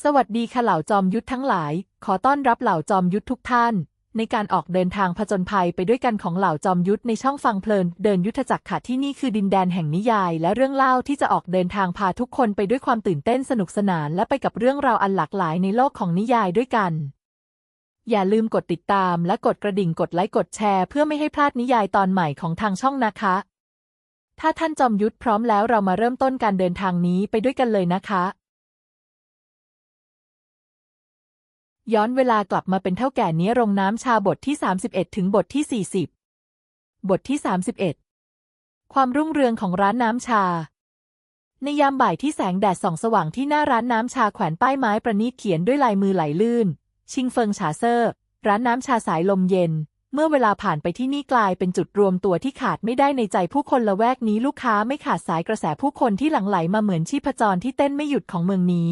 สวัสดีค่ะเหล่าจอมยุทธทั้งหลาย ขอต้อนรับเหล่าจอมยุทธทุกท่าน ในการออกเดินทางผจญภัยไปด้วยกันของเหล่าจอมยุทธในช่องฟังเพลิน เดินยุทธจักรค่ะที่นี่คือดินแดนแห่งนิยาย และเรื่องเล่าที่จะออกเดินทางพาทุกคนไปด้วยความตื่นเต้นสนุกสนาน และไปกับเรื่องราวอันหลากหลายในโลกของนิยายด้วยกัน อย่าลืมกดติดตามและกดกระดิ่งกดไลค์กดแชร์เพื่อไม่ให้พลาดนิยายตอนใหม่ของทางช่องนะคะ ถ้าท่านจอมยุทธพร้อมแล้วเรามาเริ่มต้นการเดินทางนี้ไปด้วยกันเลยนะคะ ย้อนเวลากลับมาเป็นเท่าแก่เนี้โรงน้ำชาบทที่ 31 ถึงบทที่ 40 บทที่ 31 ความรุ่งเรืองของร้านน้ำชา ในยามบ่ายที่แสงแดดส่องสว่างที่หน้าร้านน้ำชาแขวนป้ายไม้ประณีตเขียนด้วยลายมือไหลลื่น ชิงเฟิงฉาเซอร์ ร้านน้ำชาสายลมเย็น เมื่อเวลาผ่านไปที่นี่กลายเป็นจุดรวมตัวที่ขาดไม่ได้ในใจผู้คนละแวกนี้ลูกค้าไม่ขาดสายกระแสผู้คนที่หลั่งไหลมาเหมือนชีพจรที่เต้นไม่หยุดของเมืองนี้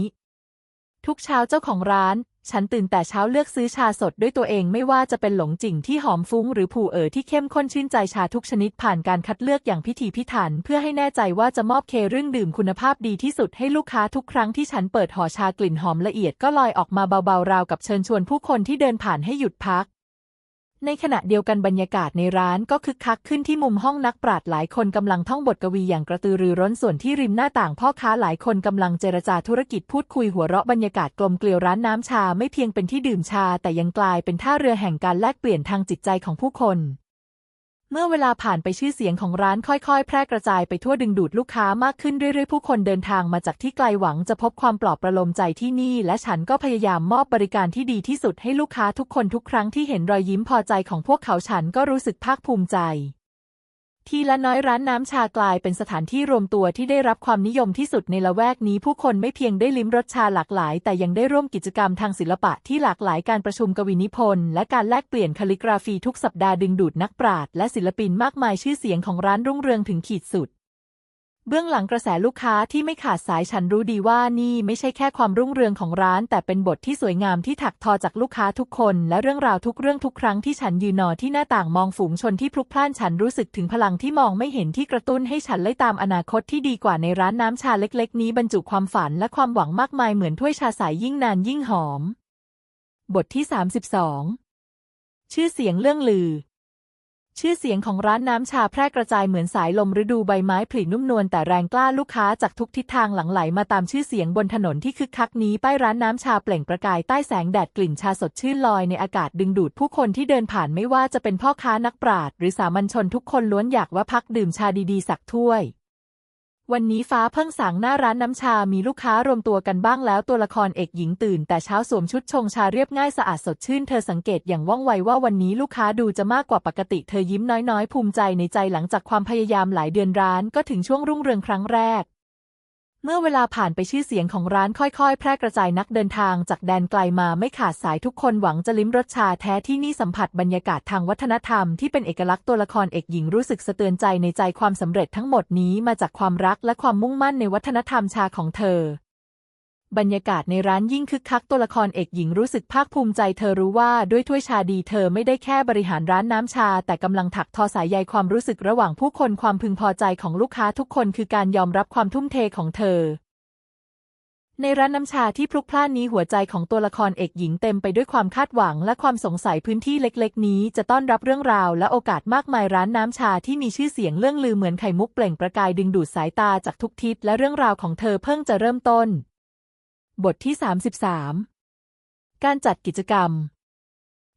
ทุกเช้าเจ้าของร้าน ฉันตื่นแต่เช้าเลือกซื้อชาสดด้วยตัวเองไม่ว่าจะเป็นหลงจิ่งที่หอมฟุ้งหรือผู่เอ๋อที่เข้มข้นชื่นใจชาทุกชนิดผ่านการคัดเลือกอย่างพิถีพิถัน เพื่อให้แน่ใจว่าจะมอบเคเรื่องดื่มคุณภาพดีที่สุดให้ลูกค้าทุกครั้งที่ฉันเปิดห่อชากลิ่นหอมละเอียดก็ลอยออกมาเบาๆราวกับเชิญชวนผู้คนที่เดินผ่านให้หยุดพัก ในขณะเดียวกันบรรยากาศในร้านก็คึกคักขึ้นที่มุมห้องนักปราชญ์หลายคนกำลังท่องบทกวีอย่างกระตือรือร้นส่วนที่ริมหน้าต่างพ่อค้าหลายคนกำลังเจรจาธุรกิจพูดคุยหัวเราะบรรยากาศกลมเกลียวร้านน้ำชาไม่เพียงเป็นที่ดื่มชา แต่ยังกลายเป็นท่าเรือแห่งการแลกเปลี่ยนทางจิตใจของผู้คน เมื่อเวลาผ่านไปชื่อเสียงของร้านค่อยๆ แพร่กระจายไปทั่วดึงดูดลูกค้ามากขึ้นเรื่อยๆ ผู้คนเดินทางมาจากที่ไกลหวังจะพบความปลอบประโลมใจที่นี่ และฉันก็พยายามมอบบริการที่ดีที่สุดให้ลูกค้าทุกคนทุกครั้งที่เห็นรอยยิ้มพอใจของพวกเขาฉันก็รู้สึกภาคภูมิใจ ทีละน้อยร้านน้ำชากลายเป็นสถานที่รวมตัวที่ได้รับความนิยมที่สุดในละแวกนี้ ผู้คนไม่เพียงได้ลิ้มรสชาหลากหลาย แต่ยังได้ร่วมกิจกรรมทางศิลปะที่หลากหลายการประชุมกวีนิพนธ์และการแลกเปลี่ยนคาลิกราฟีทุกสัปดาห์ดึงดูดนักปราชญ์และศิลปินมากมายชื่อเสียงของร้านรุ่งเรืองถึงขีดสุด เบื้องหลังกระแสลูกค้าที่ไม่ขาดสายฉันรู้ดีว่านี่ไม่ใช่แค่ความรุ่งเรืองของร้าน แต่เป็นบทที่สวยงามที่ถักทอจากลูกค้าทุกคน และเรื่องราวทุกเรื่องทุกครั้งที่ฉันยืนนอที่หน้าต่างมองฝูงชนที่พลุกพล่านฉันรู้สึกถึงพลังที่มองไม่เห็นที่กระตุ้นให้ฉันไล่ตามอนาคตที่ดีกว่าในร้านน้ำชาเล็กๆ นี้บรรจุความฝันและความหวังมากมายเหมือนถ้วยชาใสยยิ่งนานยิ่งหอม บทที่ 32 ชื่อเสียงเรื่องลือ ชื่อเสียงของร้านน้ำชาแพร่กระจายเหมือนสายลมฤดูใบไม้ผลินุ่มนวลแต่แรงกล้าลูกค้าจากทุกทิศทางหลั่งไหลมาตามชื่อเสียงบนถนนที่คึกคักนี้ป้ายร้านน้ำชาเปล่งประกายใต้แสงแดดกลิ่นชาสดชื่นลอยในอากาศดึงดูดผู้คนที่เดินผ่านไม่ว่าจะเป็นพ่อค้านักปราชญ์หรือสามัญชนทุกคนล้วนอยากว่าพักดื่มชาดีๆสักถ้วย วันนี้ฟ้าเพิ่งสางหน้าร้านน้ำชา มีลูกค้ารวมตัวกันบ้างแล้วตัวละครเอกหญิงตื่น แต่เช้าสวมชุดชงชาเรียบง่ายสะอาดสดชื่น เธอสังเกตอย่างว่องไวว่าวันนี้ลูกค้าดูจะมากกว่าปกติ เธอยิ้มน้อยๆ ภูมิใจในใจหลังจากความพยายามหลายเดือนร้าน ก็ถึงช่วงรุ่งเรืองครั้งแรก เมื่อเวลาผ่านไปชื่อเสียงของร้านค่อยๆ แพร่กระจายนักเดินทางจากแดนไกลมาไม่ขาดสายทุกคนหวังจะลิ้มรสชาแท้ที่นี่สัมผัสบรรยากาศทางวัฒนธรรมที่เป็นเอกลักษณ์ตัวละครเอกหญิงรู้สึกสะเตือนใจในใจความสำเร็จทั้งหมดนี้มาจากความรักและความมุ่งมั่นในวัฒนธรรมชาของเธอ บรรยากาศในร้านยิ่งคึกคักตัวละครเอกหญิงรู้สึกภาคภูมิใจเธอรู้ว่าด้วยถ้วยชาดีเธอไม่ได้แค่บริหารร้านน้ำชา แต่กำลังถักทอสายใยความรู้สึกระหว่างผู้คนความพึงพอใจของลูกค้าทุกคนคือการยอมรับความทุ่มเทของเธอ ในร้านน้ำชาที่พลุกพล่านนี้หัวใจของตัวละครเอกหญิงเต็มไปด้วยความคาดหวังและความสงสัยพื้นที่เล็ก ๆ นี้ จะต้อนรับเรื่องราวและโอกาสมากมายร้านน้ำชาที่มีชื่อเสียงเรื่องลือเหมือนไข่มุกเปล่งประกายดึงดูดสายตาจากทุกทิศและเรื่องราวของเธอเพิ่งจะเริ่มต้น บทที่ 33 การจัดกิจกรรม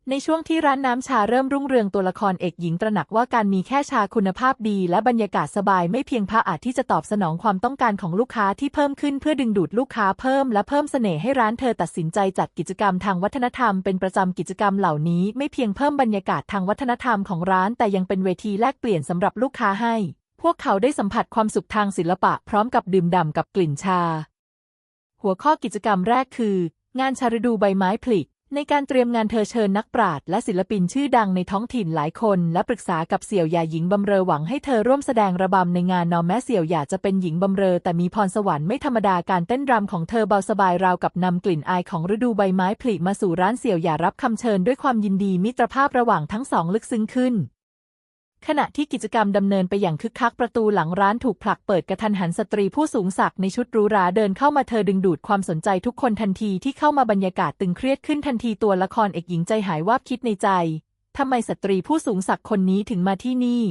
ในช่วงที่ร้านน้ำชาเริ่มรุ่งเรืองตัวละครเอกหญิงตระหนักว่าการมีแค่ชาคุณภาพดีและบรรยากาศสบายไม่เพียงพออาจที่จะตอบสนองความต้องการของลูกค้าที่เพิ่มขึ้นเพื่อดึงดูดลูกค้าเพิ่มและเพิ่มเสน่ห์ให้ร้านเธอตัดสินใจจัดกิจกรรมทางวัฒนธรรมเป็นประจำกิจกรรมเหล่านี้ไม่เพียงเพิ่มบรรยากาศทางวัฒนธรรมของร้าน แต่ยังเป็นเวทีแลกเปลี่ยนสำหรับลูกค้าให้ พวกเขาได้สัมผัสความสุขทางศิลปะ พร้อมกับดื่มด่ำกับกลิ่นชา หัวข้อกิจกรรมแรกคือ งานชาฤดูใบไม้ผลิในการเตรียมงานเธอเชิญนักปราชญ์และศิลปินชื่อดังในท้องถิ่นหลายคน และปรึกษากับเสี่ยวหย่าหญิงบำเรอหวังให้เธอร่วมแสดงระบำในงานนอแม้เสี่ยวหย่าจะเป็นหญิงบำเรอแต่มีพรสวรรค์ไม่ธรรมดาการเต้นรำของเธอเบาสบายราวกับนำกลิ่นอายของฤดูใบไม้ผลิมาสู่ร้านเสี่ยวหย่ารับคำเชิญด้วยความยินดีมิตรภาพระหว่างทั้งสองลึกซึ้งขึ้น ขณะที่กิจกรรมดำเนินไปอย่างคึกคักประตูหลังร้านถูกผลักเปิดกระทันหันสตรีผู้สูงศักดิ์ในชุดหรูหราเดินเข้ามาเธอดึงดูดความสนใจทุกคนทันทีที่เข้ามาบรรยากาศตึงเครียดขึ้นทันทีตัวละครเอกหญิงใจหายวาบคิดในใจทำไมสตรีผู้สูงศักดิ์คนนี้ถึงมาที่นี่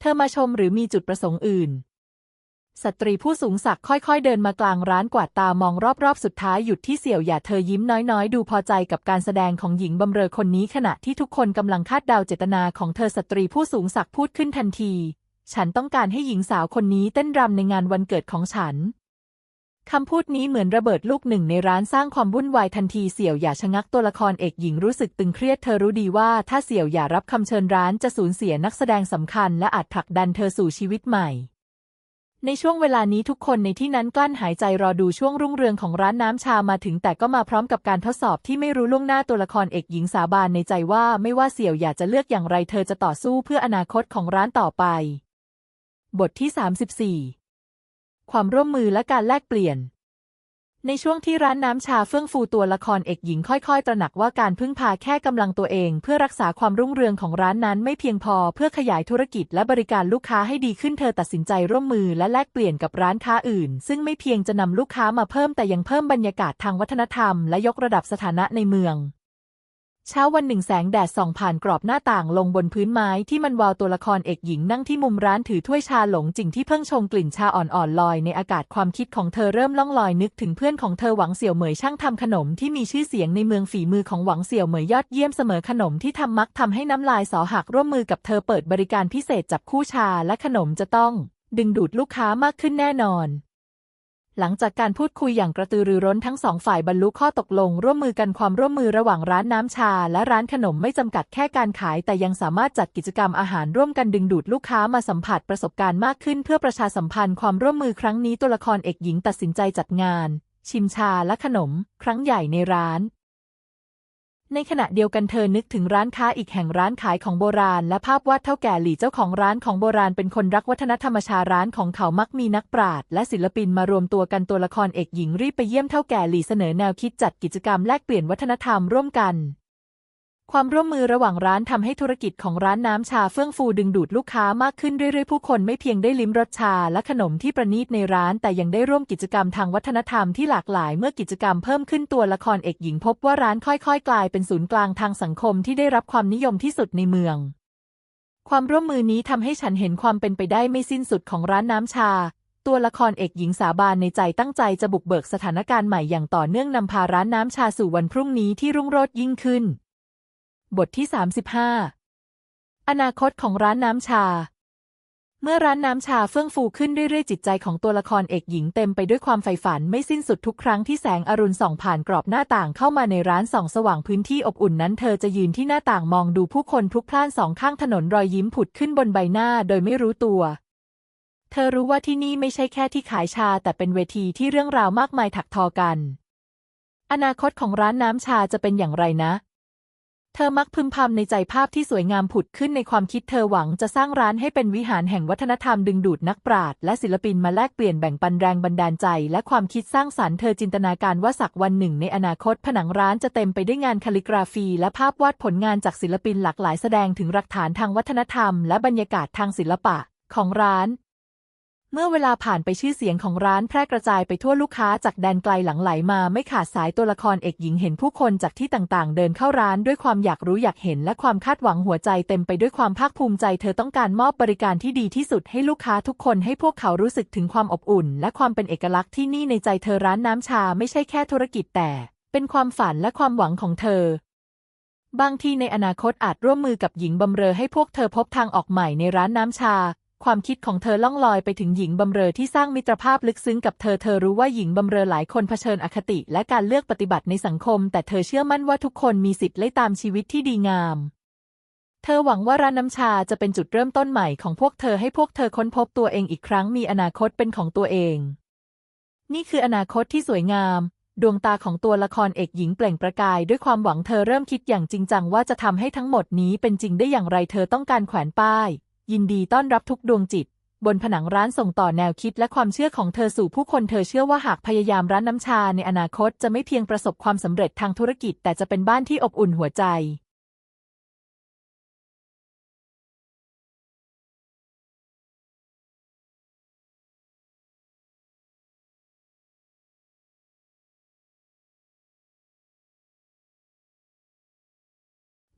เธอมาชมหรือมีจุดประสงค์อื่น สตรีผู้สูงศักดิ์ค่อยๆ เดินมากลางร้านกวาดตามองรอบๆ สุดท้ายหยุดที่เสี่ยวหย่าเธอยิ้มน้อยๆ ดูพอใจกับการแสดงของหญิงบำเรอคนนี้ขณะที่ทุกคนกำลังคาดเดาเจตนาของเธอสตรีผู้สูงศักดิ์พูดขึ้นทันที ฉันต้องการให้หญิงสาวคนนี้เต้นรำในงานวันเกิดของฉันคำพูดนี้เหมือนระเบิดลูกหนึ่งในร้านสร้างความวุ่นวายทันทีเสี่ยวหย่าชะงักตัวละครเอกหญิงรู้สึกตึงเครียดเธอรู้ดีว่าถ้าเสี่ยวหย่ารับคำเชิญร้านจะสูญเสียนักแสดงสำคัญและอาจผลักดันเธอสู่ชีวิตใหม่ ในช่วงเวลานี้ทุกคนในที่นั้นกลั้นหายใจรอดูช่วงรุ่งเรืองของร้านน้ำชามาถึงแต่ก็มาพร้อมกับการทดสอบที่ไม่รู้ล่วงหน้าตัวละครเอกหญิงสาบานในใจว่าไม่ว่าเสี่ยวอยากจะเลือกอย่างไรเธอจะต่อสู้เพื่ออนาคตของร้านต่อไป บทที่ 34 ความร่วมมือและการแลกเปลี่ยน ในช่วงที่ร้านน้ำชาเฟื่องฟูตัวละครเอกหญิงค่อยๆ ตระหนักว่าการพึ่งพาแค่กำลังตัวเอง เพื่อรักษาความรุ่งเรืองของร้านนั้นไม่เพียงพอเพื่อขยายธุรกิจและบริการลูกค้าให้ดีขึ้นเธอตัดสินใจร่วมมือและแลกเปลี่ยนกับร้านค้าอื่น ซึ่งไม่เพียงจะนำลูกค้ามาเพิ่มแต่ยังเพิ่มบรรยากาศทางวัฒนธรรมและยกระดับสถานะในเมือง เช้าวันหนึ่งแสงแดดส่องผ่านกรอบหน้าต่างลงบนพื้นไม้ที่มันวาวตัวละครเอกหญิงนั่งที่มุมร้านถือถ้วยชาหลงจิ่งที่เพิ่งชงกลิ่นชาอ่อนๆลอยในอากาศความคิดของเธอเริ่มล่องลอยนึกถึงเพื่อนของเธอหวังเสี่ยวเหมยช่างทำขนมที่มีชื่อเสียงในเมืองฝีมือของหวังเสี่ยวเหมยยอดเยี่ยมเสมอขนมที่ทำมักทำให้น้ำลายสอหักร่วมมือกับเธอเปิดบริการพิเศษจับคู่ชาและขนมจะต้อง ดึงดูดลูกค้ามากขึ้นแน่นอน หลังจากการพูดคุยอย่างกระตือรือร้นทั้งสองฝ่ายบรรลุข้อตกลง ร่วมมือกันความร่วมมือระหว่างร้านน้ำชา และร้านขนมไม่จำกัดแค่การขาย แต่ยังสามารถจัดกิจกรรมอาหารร่วมกันดึงดูดลูกค้ามาสัมผัสประสบการณ์มากขึ้น เพื่อประชาสัมพันธ์ความร่วมมือครั้งนี้ตัวละครเอกหญิงตัดสินใจจัดงาน ชิมชาและขนม ครั้งใหญ่ในร้าน ในขณะเดียวกันเธอนึกถึงร้านค้าอีกแห่งร้านขายของโบราณ และภาพวาดเท่าแก่หลี่เจ้าของร้านของโบราณเป็นคนรักวัฒนธรรมชาร้านของเขามักมีนักปราชญ์และศิลปินมารวมตัวกันตัวละครเอกหญิงรีบไปเยี่ยมเท่าแก่หลี่เสนอแนวคิดจัดกิจกรรมแลกเปลี่ยนวัฒนธรรมร่วมกัน ความร่วมมือระหว่างร้านทำให้ธุรกิจของร้านน้ำชาเฟื่องฟูดึงดูดลูกค้ามากขึ้นเรื่อยๆ ผู้คนไม่เพียงได้ลิ้มรสชาและขนมที่ประณีตในร้าน แต่ยังได้ร่วมกิจกรรมทางวัฒนธรรมที่หลากหลาย เมื่อกิจกรรมเพิ่มขึ้นตัวละครเอกหญิงพบว่าร้านค่อยๆ กลายเป็นศูนย์กลางทางสังคมที่ได้รับความนิยมที่สุดในเมือง ความร่วมมือนี้ทำให้ฉันเห็นความเป็นไปได้ไม่สิ้นสุดของร้านน้ำชาตัวละครเอกหญิงสาบานในใจตั้งใจจะบุกเบิกสถานการณ์ใหม่อย่างต่อเนื่องนำพาร้านน้ำชาสู่วันพรุ่งนี้ที่รุ่งโรจน์ยิ่งขึ้น บทที่ 35 อนาคตของร้านน้ำชา เมื่อร้านน้ำชาเฟื่องฟูขึ้นเรื่อยๆ จิตใจของตัวละครเอกหญิงเต็มไปด้วยความใฝ่ฝันไม่สิ้นสุดทุกครั้งที่แสงอรุณส่องผ่านกรอบหน้าต่างเข้ามาในร้านส่องสว่างพื้นที่อบอุ่นนั้นเธอจะยืนที่หน้าต่างมองดูผู้คนพลุกพล่านสองข้างถนนรอยยิ้มผุดขึ้นบนใบหน้าโดยไม่รู้ตัวเธอรู้ว่าที่นี่ไม่ใช่แค่ที่ขายชาแต่เป็นเวทีที่เรื่องราวมากมายถักทอกัน อนาคตของร้านน้ำชาจะเป็นอย่างไรนะ เธอมักพึมพำในใจภาพที่สวยงามผุดขึ้นในความคิดเธอหวังจะสร้างร้านให้เป็นวิหารแห่งวัฒนธรรมดึงดูดนักปราชญ์และศิลปินมาแลกเปลี่ยนแบ่งปันแรงบันดาลใจ และความคิดสร้างสรรค์เธอจินตนาการว่าสักวันหนึ่ง ในอนาคตผนังร้านจะเต็มไปด้วยงานคาลิกราฟี และภาพวาดผลงานจากศิลปินหลากหลายแสดงถึงหลักฐานทางวัฒนธรรม และบรรยากาศทางศิลปะ ของร้าน เมื่อเวลาผ่านไปชื่อเสียงของร้านแพร่กระจายไปทั่วลูกค้าจากแดนไกลหลังไหลมาไม่ขาดสายตัวละครเอกหญิงเห็นผู้คนจากที่ต่างๆ เดินเข้าร้านด้วยความอยากรู้อยากเห็นและความคาดหวังหัวใจเต็มไปด้วยความภาคภูมิใจเธอต้องการมอบบริการที่ดีที่สุดให้ลูกค้าทุกคนให้พวกเขารู้สึกถึงความอบอุ่น และความเป็นเอกลักษณ์ที่นี่ในใจเธอร้านน้ำชาไม่ใช่แค่ธุรกิจแต่ เป็นความฝันและความหวังของเธอบางทีในอนาคตอาจร่วมมือกับหญิงบำเรอให้พวกเธอพบทางออกใหม่ในร้านน้ำชา ความคิดของเธอล่องลอยไปถึงหญิงบำเรอที่สร้างมิตรภาพลึกซึ้งกับเธอ เธอรู้ว่าหญิงบำเรอหลายคนเผชิญอคติและการเลือกปฏิบัติในสังคม แต่เธอเชื่อมั่นว่าทุกคนมีสิทธิ์ไล่ตามชีวิตที่ดีงาม เธอหวังว่าร้านน้ำชาจะเป็นจุดเริ่มต้นใหม่ของพวกเธอให้พวกเธอค้นพบตัวเองอีกครั้งมีอนาคตเป็นของตัวเอง นี่คืออนาคตที่สวยงาม ดวงตาของตัวละครเอกหญิงเปล่งประกาย ด้วยความหวังเธอเริ่มคิดอย่างจริงจังว่าจะทำให้ทั้งหมดนี้เป็นจริงได้อย่างไรเธอต้องการแขวนป้าย ยินดีต้อนรับทุกดวงจิต บนผนังร้านส่งต่อแนวคิดและความเชื่อของเธอสู่ผู้คนเธอเชื่อว่าหากพยายามร้านน้ำชาในอนาคตจะไม่เพียงประสบความสำเร็จทางธุรกิจ แต่จะเป็นบ้านที่อบอุ่นหัวใจ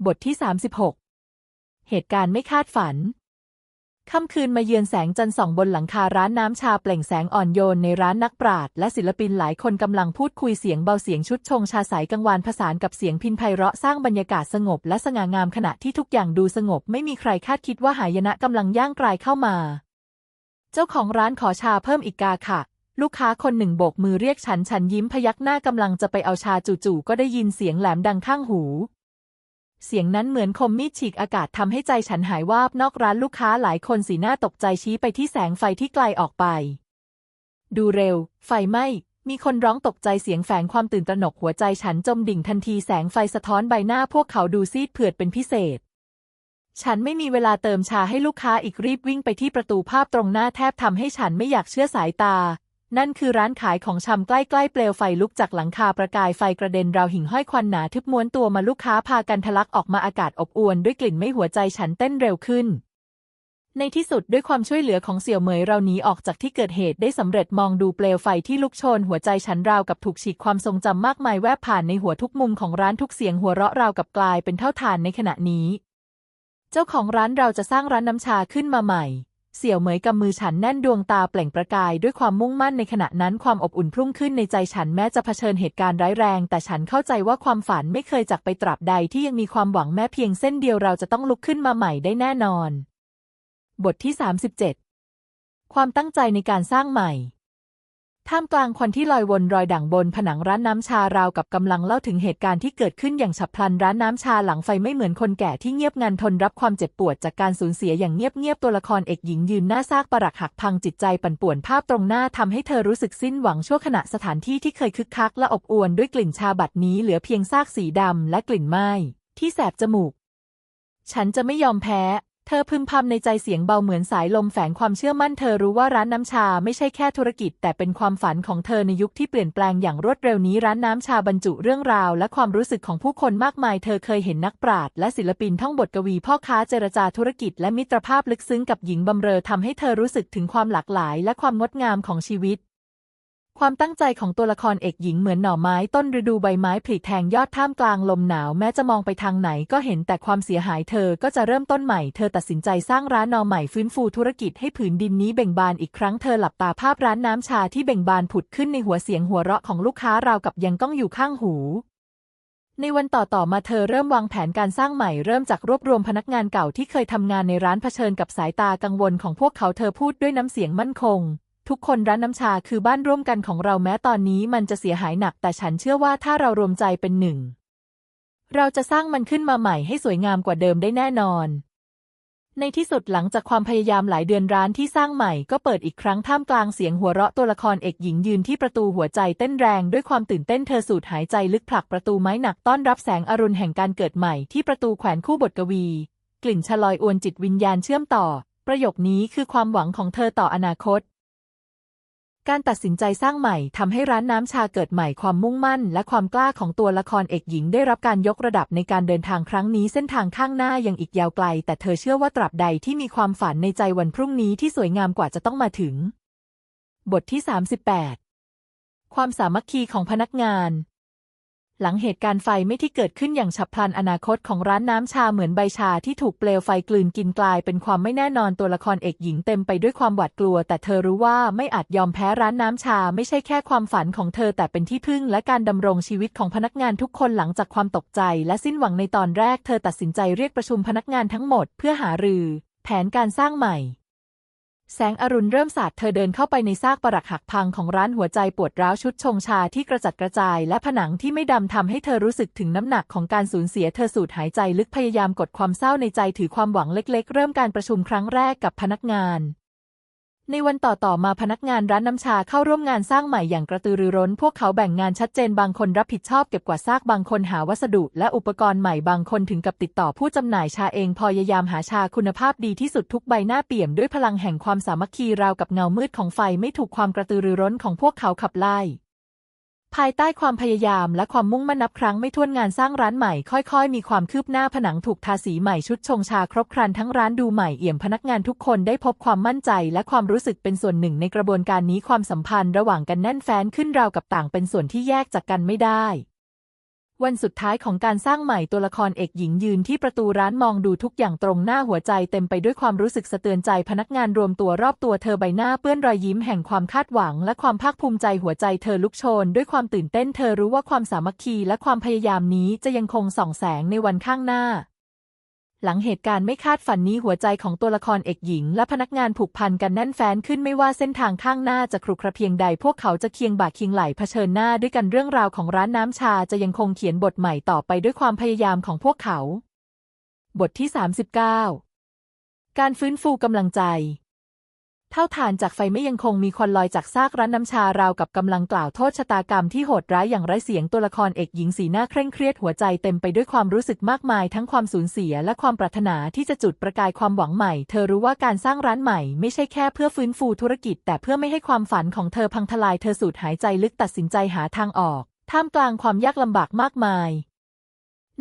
บทที่ 36 เหตุการณ์ไม่คาดฝัน ค่ำคืนมาเยือนแสงจันทร์ส่องบนหลังคาร้านน้ำชาเปล่งแสงอ่อนโยนในร้านนักปราชญ์และศิลปินหลายคนกำลังพูดคุยเสียงเบาเสียงชุดชงชาใสกังวานผสานกับเสียงพินไพเราะสร้างบรรยากาศสงบและสง่างามขณะที่ทุกอย่างดูสงบไม่มีใครคาดคิดว่าหายนะกำลังย่างกรายเข้ามา เจ้าของร้านขอชาเพิ่มอีกกาค่ะ ลูกค้าคนหนึ่งโบกมือเรียกฉันฉันยิ้มพยักหน้ากำลังจะไปเอาชาจู่ๆก็ได้ยินเสียงแหลมดังข้างหู เสียงนั้นเหมือนคมมีดฉีกอากาศทำให้ใจฉันหายวาบนอกร้านลูกค้าหลายคนสีหน้าตกใจชี้ไปที่แสงไฟที่ไกลออกไป ดูเร็ว ไฟไหม้มีคนร้องตกใจเสียงแฝงความตื่นตระหนกหัวใจฉันจมดิ่งทันทีแสงไฟสะท้อนใบหน้าพวกเขาดูซีดเผือดเป็นพิเศษ ฉันไม่มีเวลาเติมชาให้ลูกค้าอีกรีบวิ่งไปที่ประตูภาพตรงหน้าแทบทำให้ฉันไม่อยากเชื่อสายตา นั่นคือร้านขายของชำใกล้ๆ เปลวไฟลุกจากหลังคาประกายไฟกระเด็นราวหิ่งห้อยควันหนาทึบม้วนตัวมาลูกค้าพากันทะลักออกมาอากาศอบอวลด้วยกลิ่นไม่หัวใจฉันเต้นเร็วขึ้น ในที่สุดด้วยความช่วยเหลือของเสี่ยวเหมยเราหนีออกจากที่เกิดเหตุได้สำเร็จมองดูเปลวไฟที่ลุกโชน หัวใจฉันราวกับถูกฉีกความทรงจำมากมายแวบผ่านในหัวทุกมุมของร้านทุกเสียงหัวเราะราวกับกลายเป็นเท่าฐานในขณะนี้ เจ้าของร้านเราจะสร้างร้านน้ำชาขึ้นมาใหม่ เสี่ยวเหมยกำมือฉันแน่นดวงตาเปล่งประกายด้วยความมุ่งมั่นในขณะนั้นความอบอุ่นพุ่งขึ้นในใจฉันแม้จะเผชิญเหตุการณ์ร้ายแรง แต่ฉันเข้าใจว่าความฝันไม่เคยจากไปตราบใดที่ยังมีความหวังแม้เพียงเส้นเดียวเราจะต้องลุกขึ้นมาใหม่ได้แน่นอน บทที่ 37 ความตั้งใจในการสร้างใหม่ ท่ามกลางควันที่ลอยวนรอยด่างบนผนังร้านน้ำชาราวกับกำลังเล่าถึงเหตุการณ์ที่เกิดขึ้นอย่างฉับพลันร้านน้ำชาหลังไฟไม่เหมือนคนแก่ที่เงียบงันทนรับความเจ็บปวดจากการสูญเสียอย่างเงียบๆตัวละครเอกหญิงยืนหน้าซากปรักหักพังจิตใจปั่นป่วนภาพตรงหน้าทำให้เธอรู้สึกสิ้นหวังชั่วขณะสถานที่ที่เคยคึกคักและอบอวลด้วยกลิ่นชาบัดนี้เหลือเพียงซากสีดำและกลิ่นไหม้ที่แสบจมูก ฉันจะไม่ยอมแพ้ เธอพึมพำในใจเสียงเบาเหมือนสายลมแฝงความเชื่อมั่นเธอรู้ว่าร้านน้ำชาไม่ใช่แค่ธุรกิจ แต่เป็นความฝันของเธอในยุคที่เปลี่ยนแปลงอย่างรวดเร็วนี้ร้านน้ำชาบรรจุเรื่องราว และความรู้สึกของผู้คนมากมาย เธอเคยเห็นนักปราชญ์และศิลปินท่องบทกวีพ่อค้าเจรจาธุรกิจ และมิตรภาพลึกซึ้งกับหญิงบำเรอทำให้เธอรู้สึกถึงความหลากหลาย และความงดงามของชีวิต ความตั้งใจของตัวละครเอกหญิงเหมือนหน่อไม้ต้นฤดูใบไม้ผลิแทงยอดท่ามกลางลมหนาวแม้จะมองไปทางไหนก็เห็นแต่ความเสียหายเธอก็จะเริ่มต้นใหม่เธอตัดสินใจสร้างร้านนอใหม่ฟื้นฟูธุรกิจให้ผืนดินนี้เบ่งบานอีกครั้งเธอหลับตาภาพร้านน้ำชาที่เบ่งบานผุดขึ้นในหัวเสียงหัวเราะของลูกค้าราวกับยังก้องอยู่ข้างหูในวันต่อๆมาเธอเริ่มวางแผนการสร้างใหม่เริ่มจากรวบรวมพนักงานเก่าที่เคยทำงานในร้านเผชิญกับสายตากังวลของพวกเขาเธอพูดด้วยน้ำเสียงมั่นคง ทุกคนร้านน้ำชาคือบ้านร่วมกันของเราแม้ตอนนี้มันจะเสียหายหนัก แต่ฉันเชื่อว่าถ้าเรารวมใจเป็นหนึ่ง เราจะสร้างมันขึ้นมาใหม่ให้สวยงามกว่าเดิมได้แน่นอน ในที่สุดหลังจากความพยายามหลายเดือนร้านที่สร้างใหม่ก็เปิดอีกครั้งท่ามกลางเสียงหัวเราะตัวละครเอกหญิงยืนที่ประตูหัวใจเต้นแรงด้วยความตื่นเต้นเธอสูดหายใจลึกผลักประตูไม้หนักต้อนรับแสงอรุณแห่งการเกิดใหม่ที่ประตูแขวนคู่บทกวี กลิ่นชลอยอวนจิตวิญญาณเชื่อมต่อ ประโยคนี้คือความหวังของเธอต่ออนาคต การตัดสินใจสร้างใหม่ทำให้ร้านน้ำชาเกิดใหม่ความมุ่งมั่น และความกล้าของตัวละครเอกหญิงได้รับการยกระดับในการเดินทางครั้งนี้เส้นทางข้างหน้ายังอีกยาวไกล แต่เธอเชื่อว่าตราบใดที่มีความฝันในใจวันพรุ่งนี้ที่สวยงามกว่าจะต้องมาถึง บทที่ 38 ความสามัคคีของพนักงาน หลังเหตุการณ์ไฟไม่ที่เกิดขึ้นอย่างฉับพลันอนาคตของร้านน้ำชาเหมือนใบชาที่ถูกเปลวไฟกลืนกินกลายเป็นความไม่แน่นอนตัวละครเอกหญิงเต็มไปด้วยความหวาดกลัว แต่เธอรู้ว่าไม่อาจยอมแพ้ร้านน้ำชาไม่ใช่แค่ความฝันของเธอแต่เป็นที่พึ่งและการดำรงชีวิตของพนักงานทุกคนหลังจากความตกใจและสิ้นหวังในตอนแรกเธอตัดสินใจเรียกประชุมพนักงานทั้งหมดเพื่อหารือ แผนการสร้างใหม่ แสงอรุณเริ่มสาดเธอเดินเข้าไปในซากปรักหักพังของร้านหัวใจปวดร้าวชุดชงชาที่กระจัดกระจาย และผนังที่ไม่ดำทำให้เธอรู้สึกถึงน้ำหนักของการสูญเสียเธอสูดหายใจลึกพยายามกดความเศร้าในใจถือความหวังเล็ก ๆ เริ่มการประชุมครั้งแรกกับพนักงาน ในวันต่อๆมาพนักงานร้านน้ำชาเข้าร่วมงานสร้างใหม่อย่างกระตือรือร้น พวกเขาแบ่งงานชัดเจนบางคนรับผิดชอบเก็บกวาดซากบางคนหาวัสดุและอุปกรณ์ใหม่บางคนถึงกับติดต่อผู้จำหน่ายชาเองพยายามหาชาคุณภาพดีที่สุดทุกใบหน้าเปี่ยมด้วยพลังแห่งความสามัคคีราวกับเงามืดของไฟไม่ถูกความกระตือรือร้นของพวกเขาขับไล่ ภายใต้ความพยายามและความมุ่งมั่นนับครั้งไม่ถ้วนงานสร้างร้านใหม่ค่อยๆ มีความคืบหน้าผนังถูกทาสีใหม่ชุดชงชาครบครันทั้งร้านดูใหม่เอี่ยมพนักงานทุกคนได้พบความมั่นใจ และความรู้สึกเป็นส่วนหนึ่งในกระบวนการนี้ความสัมพันธ์ระหว่างกันแน่นแฟ้นขึ้นราวกับต่างเป็นส่วนที่แยกจากกันไม่ได้ วันสุดท้ายของการสร้างใหม่ตัวละครเอกหญิงยืนที่ประตูร้านมองดูทุกอย่างตรงหน้าหัวใจเต็มไปด้วยความรู้สึกสะเตือนใจพนักงานรวมตัวรอบตัวเธอใบหน้าเปื้อนรอยยิ้มแห่งความคาดหวัง และความภาคภูมิใจหัวใจเธอลุกโชน ด้วยความตื่นเต้นเธอรู้ว่าความสามัคคีและความพยายามนี้จะยังคงส่องแสงในวันข้างหน้า หลังเหตุการณ์ไม่คาดฝันนี้หัวใจของตัวละครเอกหญิง และพนักงานผูกพันกันแน่นแฟ้นขึ้นไม่ว่าเส้นทางข้างหน้าจะครุขระเพียงใด พวกเขาจะเคียงบ่าเคียงไหลเผชิญหน้าด้วยกันเรื่องราวของร้านน้ำชาจะยังคงเขียนบทใหม่ต่อไปด้วยความพยายามของพวกเขา บทที่ 39 การฟื้นฟูกำลังใจ เท่าฐานจากไฟไม่ยังคงมีควันลอยจากซากร้านน้ำชาราวกับกำลังกล่าวโทษชะตากรรมที่โหดร้ายอย่างไร้เสียงตัวละครเอกหญิงสีหน้าเคร่งเครียดหัวใจเต็มไปด้วยความรู้สึกมากมาย ทั้งความสูญเสียและความปรารถนาที่จะจุดประกายความหวังใหม่ เธอรู้ว่าการสร้างร้านใหม่ไม่ใช่แค่เพื่อฟื้นฟูธุรกิจ แต่เพื่อไม่ให้ความฝันของเธอพังทลายเธอสูดหายใจลึกตัดสินใจหาทางออก ท่ามกลางความยากลำบากมากมาย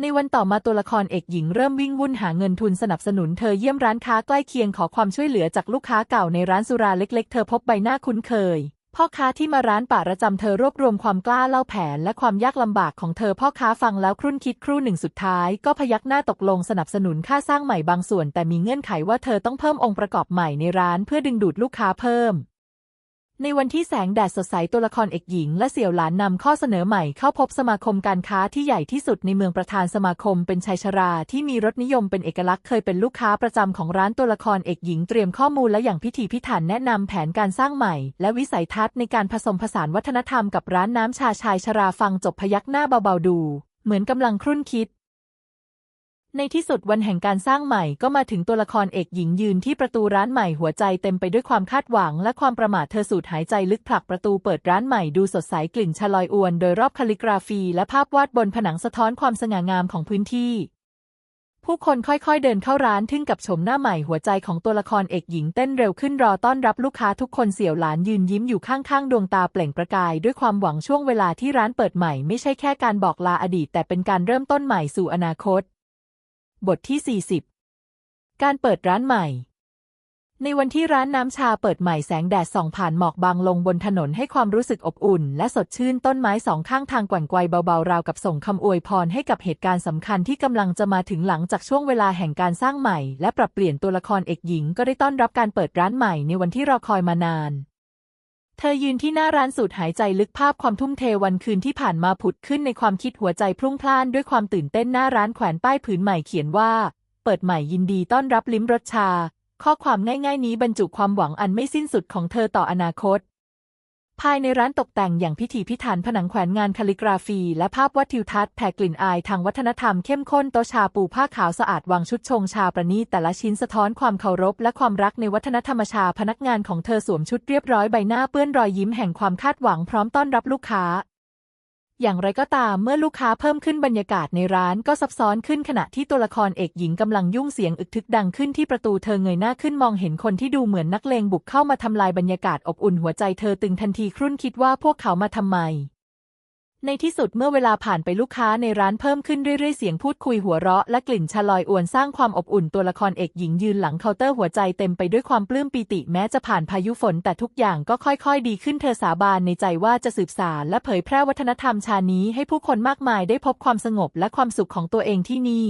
ในวันต่อมาตัวละครเอกหญิงเริ่มวิ่งวุ่นหาเงินทุนสนับสนุนเธอเยี่ยมร้านค้าใกล้เคียงขอความช่วยเหลือจากลูกค้าเก่าในร้านสุราเล็ก ๆ เธอพบใบหน้าคุ้นเคย พ่อค้าที่มาร้านป่าประจำเธอรวบรวมความกล้าเล่าแผนและความยากลำบากของเธอพ่อค้าฟังแล้วครุ่นคิดครู่หนึ่งสุดท้าย ก็พยักหน้าตกลงสนับสนุนค่าสร้างใหม่บางส่วน แต่มีเงื่อนไขว่าเธอต้องเพิ่มองค์ประกอบใหม่ในร้านเพื่อดึงดูดลูกค้าเพิ่ม ในวันที่แสงแดดสดใสตัวละครเอกหญิง และเสี่ยวหลานนำข้อเสนอใหม่เข้าพบสมาคมการค้าที่ใหญ่ที่สุดในเมืองประธานสมาคมเป็นชายชราที่มีรสนิยมเป็นเอกลักษณ์เคยเป็นลูกค้าประจำของร้านตัวละครเอกหญิงเตรียมข้อมูลและอย่างพิถีพิถันแนะนำแผนการสร้างใหม่ และวิสัยทัศน์ในการผสมผสานวัฒนธรรมกับร้านน้ำชาชายชราฟังจบพยักหน้าเบาๆดู เหมือนกำลังครุ่นคิด ในที่สุดวันแห่งการสร้างใหม่ก็มาถึงตัวละครเอกหญิงยืนที่ประตูร้านใหม่หัวใจเต็มไปด้วยความคาดหวัง และความประมาทเธอสูดหายใจลึกผลักประตูเปิดร้านใหม่ดูสดใสกลิ่นชะลอยอวนโดยรอบคาลิกราฟี และภาพวาดบนผนังสะท้อนความสง่างามของพื้นที่ ผู้คนค่อยๆเดินเข้าร้านทึ่งกับโฉมหน้าใหม่หัวใจของตัวละครเอกหญิงเต้นเร็วขึ้นรอต้อนรับลูกค้าทุกคนเสี่ยวหลานยืนยิ้มอยู่ข้างๆ ดวงตาเปล่งประกาย ด้วยความหวังช่วงเวลาที่ร้านเปิดใหม่ไม่ใช่แค่การบอกลาอดีต แต่เป็นการเริ่มต้นใหม่สู่อนาคต บทที่ 40 การเปิดร้านใหม่ ในวันที่ร้านน้ำชาเปิดใหม่แสงแดดส่องผ่านหมอกบางลงบนถนนให้ความรู้สึกอบอุ่น และสดชื่นต้นไม้สองข้างทางกว่งไกวเบาๆ ราวกับส่งคำอวยพรให้กับเหตุการณ์สำคัญที่กำลังจะมาถึงหลังจากช่วงเวลาแห่งการสร้างใหม่ และปรับเปลี่ยนตัวละครเอกหญิง ก็ได้ต้อนรับการเปิดร้านใหม่ในวันที่รอคอยมานาน เธอยืนที่หน้าร้านสูดหายใจลึกภาพความทุ่มเทวันคืนที่ผ่านมาผุดขึ้นในความคิดหัวใจพรุ่งพล่านด้วยความตื่นเต้นหน้าร้านแขวนป้ายผืนใหม่เขียนว่า เปิดใหม่ยินดีต้อนรับลิ้มรสชา ข้อความง่ายๆนี้บรรจุความหวังอันไม่สิ้นสุดของเธอต่ออนาคต ภายในร้านตกแต่งอย่างพิถีพิถันผนังแขวนงานคาลิกราฟี และภาพวัดทิวทัศน์แผ่กลิ่นอายทางวัฒนธรรมเข้มข้นโตชาปูผ้าขาวสะอาดวางชุดชงชาประณีตแต่ละชิ้นสะท้อนความเคารพและความรักในวัฒนธรรมชาพนักงานของเธอสวมชุดเรียบร้อยใบหน้าเปื้อนรอยยิ้มแห่งความคาดหวังพร้อมต้อนรับลูกค้า อย่างไรก็ตามเมื่อลูกค้าเพิ่มขึ้นบรรยากาศในร้านก็ซับซ้อนขึ้นขณะที่ตัวละครเอกหญิงกำลังยุ่งเสียงอึกทึกดังขึ้นที่ประตูเธอเงยหน้าขึ้นมองเห็นคนที่ดูเหมือนนักเลงบุกเข้ามาทำลายบรรยากาศอบอุ่นหัวใจเธอตึงทันทีครุ่นคิดว่าพวกเขามาทำไม ในที่สุดเมื่อเวลาผ่านไปลูกค้าในร้านเพิ่มขึ้นเรื่อยๆ เสียงพูดคุยหัวเราะและกลิ่นชาลอยอวนสร้างความอบอุ่นตัวละครเอกหญิงยืนหลังเคาน์เตอร์หัวใจเต็มไปด้วยความปลื้มปีติแม้จะผ่านพายุฝนแต่ทุกอย่างก็ค่อยๆ ดีขึ้นเธอสาบานในใจว่าจะสืบสานและเผยแพร่วัฒนธรรมชานี้ให้ผู้คนมากมายได้พบความสงบและความสุขของตัวเองที่นี่